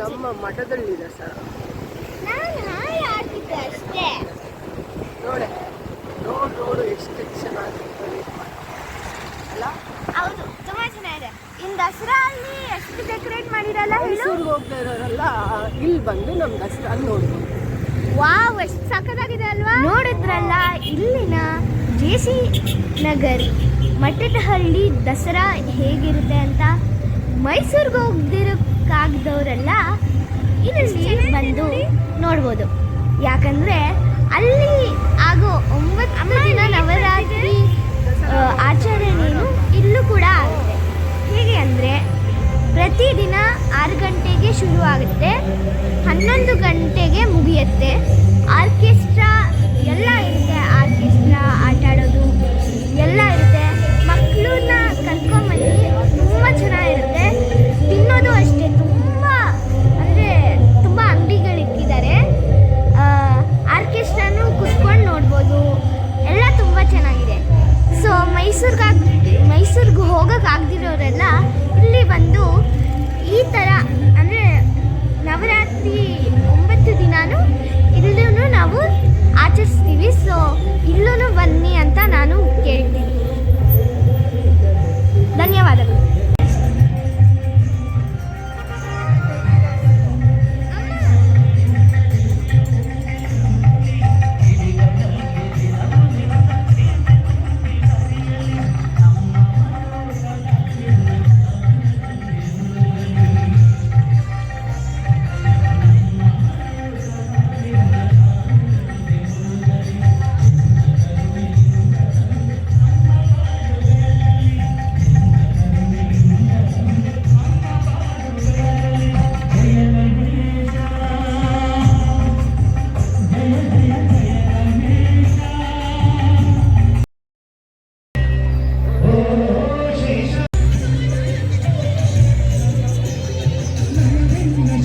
ನಮ್ಮ ಮಠದಲ್ಲಿದೆ ಸರ್. ನಾನು ಹಾಡು ಹಾಡ್ತಿದ್ದೆ ಅಷ್ಟೇ. ನೋಡೆ ನೋಡು ನೋಡು ಎಷ್ಟು ಚೆನ್ನಾಗಿರ್ತದೆ ಅಲ್ಲ? ಹೌದು ತುಂಬಾ ಚೆನ್ನಾಗಿದೆ. ಇನ್ನು ದಸರಾ ಅಲ್ಲಿ ಎಷ್ಟು ಡೆಕೋರೇಟ್ ಮಾಡಿರಲ್ಲ ಮೈಸೂರಿಗೆ ಹೋಗ್ತಾ ಇರೋರಲ್ಲ ಇಲ್ಲಿ ಬಂದು ನಮ್ಮ ದಸರಾ ನೋಡ್ಬೋದು. ವಾವ್ ಎಷ್ಟು ಸಖತ್ತಾಗಿದೆ ಅಲ್ವಾ? ನೋಡಿದ್ರಲ್ಲ ಇಲ್ಲಿನ ಜೆ ಸಿ ನಗರ್ ಮಠದಹಳ್ಳಿ ದಸರಾ ಹೇಗಿರುತ್ತೆ ಅಂತ ಮೈಸೂರಿಗೆ ಹೋಗ್ದಿರೋಕ್ಕಾಗದವರೆಲ್ಲ ಇಲ್ಲಿ ಬಂದು ನೋಡ್ಬೋದು. ಯಾಕಂದ್ರೆ ಅಲ್ಲಿ ಆಗೋ ಒಂಬತ್ತು ದಿನ ನವರಾತ್ರಿ ಆಚರಣೆಯೂ ಇಲ್ಲೂ ಕೂಡ ಆಗುತ್ತೆ. ಹೇಗೆ ಅಂದರೆ ಪ್ರತಿದಿನ ಆರು ಗಂಟೆಗೆ ಶುರುವಾಗುತ್ತೆ ಹನ್ನೊಂದು ಗಂಟೆಗೆ ಮುಗಿಯುತ್ತೆ. ಹೋಗೋಕ್ಕಾಗ್ದಿರೋರೆಲ್ಲ ಇಲ್ಲಿ ಬಂದು ಈ ಥರ ಅಂದರೆ ನವರಾತ್ರಿ ಒಂಬತ್ತು ದಿನಾನು ಇಲ್ಲೂ ನಾವು ಆಚರಿಸ್ತೀವಿ. ಸೊ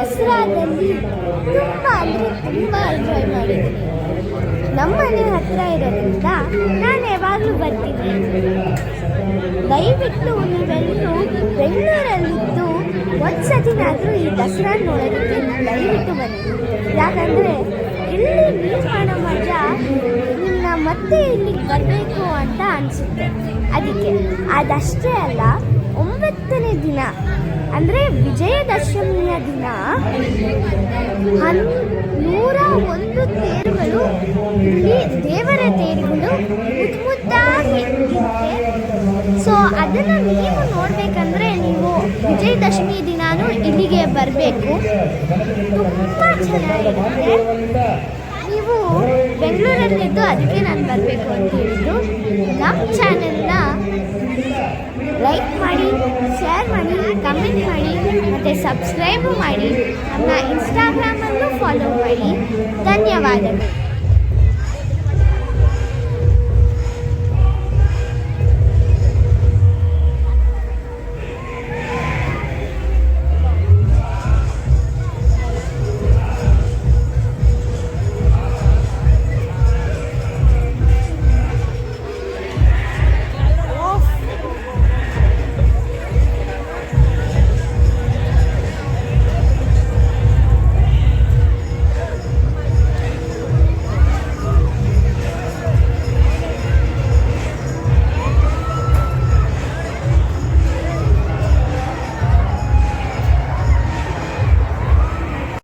ದಸರಾದಲ್ಲಿ ತುಂಬ ಅಂದರೆ ತುಂಬ ಎಂಜಾಯ್ ಮಾಡಿದ್ದೀನಿ. ನಮ್ಮ ಮನೆ ಹತ್ತಿರ ಇರೋದ್ರಿಂದ ನಾನು ಯಾವಾಗಲೂ ಬರ್ತೀನಿ. ದಯವಿಟ್ಟು ನೀವೆಲ್ಲರೂ ಬೆಂಗಳೂರಲ್ಲಿದ್ದು ಒಂದು ಸತಿನಾದರೂ ಈ ದಸರಾ ನೋಡೋದಕ್ಕೆ ದಯವಿಟ್ಟು ಬನ್ನಿ. ಯಾಕಂದರೆ ಇಲ್ಲಿ ಮೀಟ್ ಮಾಡೋ ಮಜಾ ನಿಮ್ಮ ಮತ್ತೆ ಇಲ್ಲಿಗೆ ಬರಬೇಕು ಅಂತ ಅನಿಸುತ್ತೆ. ಅದಕ್ಕೆ ಅದಷ್ಟೇ ಅಲ್ಲ, ಒಂಬತ್ತನೇ ದಿನ ಅಂದರೆ ವಿಜಯದಶಮಿಯ ದಿನ ನೂರ ಒಂದು ತೇರುಗಳು ಇಲ್ಲಿ ದೇವರ ತೇರುಗಳು ಮುದ್ದು ಮುದ್ದಾಗಿ ಸೊ ಅದನ್ನು ನೀವು ನೋಡಬೇಕಂದ್ರೆ ನೀವು ವಿಜಯದಶಮಿ ದಿನಾನು ಇಲ್ಲಿಗೆ ಬರಬೇಕು. ತುಂಬ ಚೆನ್ನಾಗಿರುತ್ತೆ. ನೀವು ಬೆಂಗಳೂರಲ್ಲಿದ್ದು ಅದಕ್ಕೆ ನಾನು ಬರಬೇಕು ಅಂತ ಹೇಳಿದ್ದು. ನಮ್ಮ ಚಾನೆಲ್ನ ಲೈಕ್ ಮಾಡಿ, ಶೇರ್ ಮಾಡಿ, ಕಮೆಂಟ್ ಮಾಡಿ, ಮತ್ತು ಸಬ್ಸ್ಕ್ರೈಬು ಮಾಡಿ. ನಮ್ಮ ಇನ್ಸ್ಟಾಗ್ರಾಮನ್ನು ಫಾಲೋ ಮಾಡಿ. ಧನ್ಯವಾದಗಳು.